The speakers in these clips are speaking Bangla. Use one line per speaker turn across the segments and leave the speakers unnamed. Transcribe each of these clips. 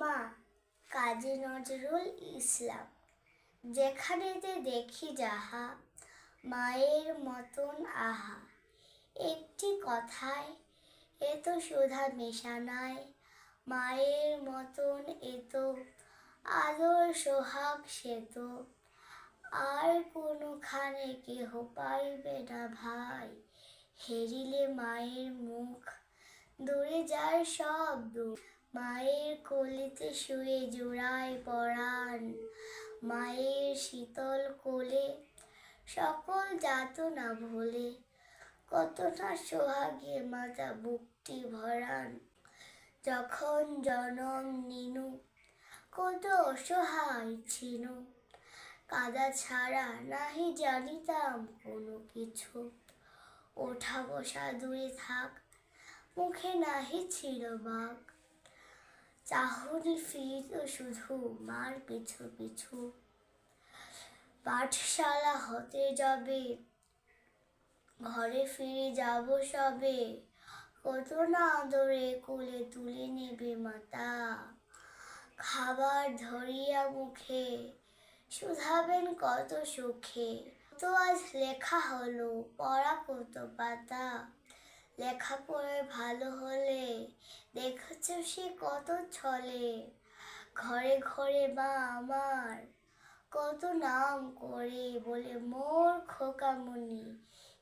মা কাজী নজরুল ইসলাম। যেখানেতে দেখি যাহা, মায়ের মতন আহা। একটি কথায় এত সুধা মেশানায় মায়ের মতন এত আদর সোহাগ সেত আর কোনোখানে কেহ পাইবে না ভাই, হেরিলে মায়ের মুখ। দূরে যায় সব দুঃখ মায়ের কোলেতে শুয়ে জোড়ায় পরাণ, মায়ের শীতল কোলে, সকল যাতনা ভোলে, কতটা সোহাগে মাতা বুকটি ভরান যখন জনম নিনু, কত অসহায় ছিনু, কাদা ছাড়া নাহি জানিতাম কোনো কিছু। ওঠা বসা দূরে থাক, মুখে নাহি ছিল বাক। চাহনি ফিরিত শুধু মার পিছু পিছু। পাঠশালা হতে যাবে, ঘরে ফিরে যাব সবে। কত না আদরে কোলে তুলে নেবে মাতা। খাবার ধরিয়া মুখে, শুধাবেন কত সুখে। তো আজ লেখা হলো পড়া কত পাতা। লেখাপড়ায় ভালো হলে দেখেছ সে কত ছলে। ঘরে ঘরে মা আমার কত নাম করে বলে, মোর খোকামণি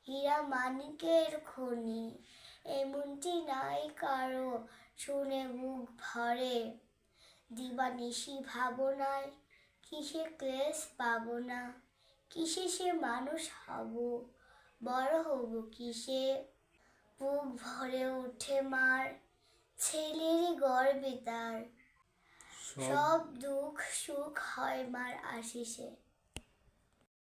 হীরা মানিকের খনি। এমনটি নাই কারও শুনে বুক ভরে। দিবানিশি ভাবনায় কিসে ক্লেশ পাবো না, কিসে সে মানুষ হব, বড় হব কিসে? বুক ভরে উঠে মার ছেলেরই গর্বে তার।
সব
সব দুঃখ সুখ হয় মার আশিসে।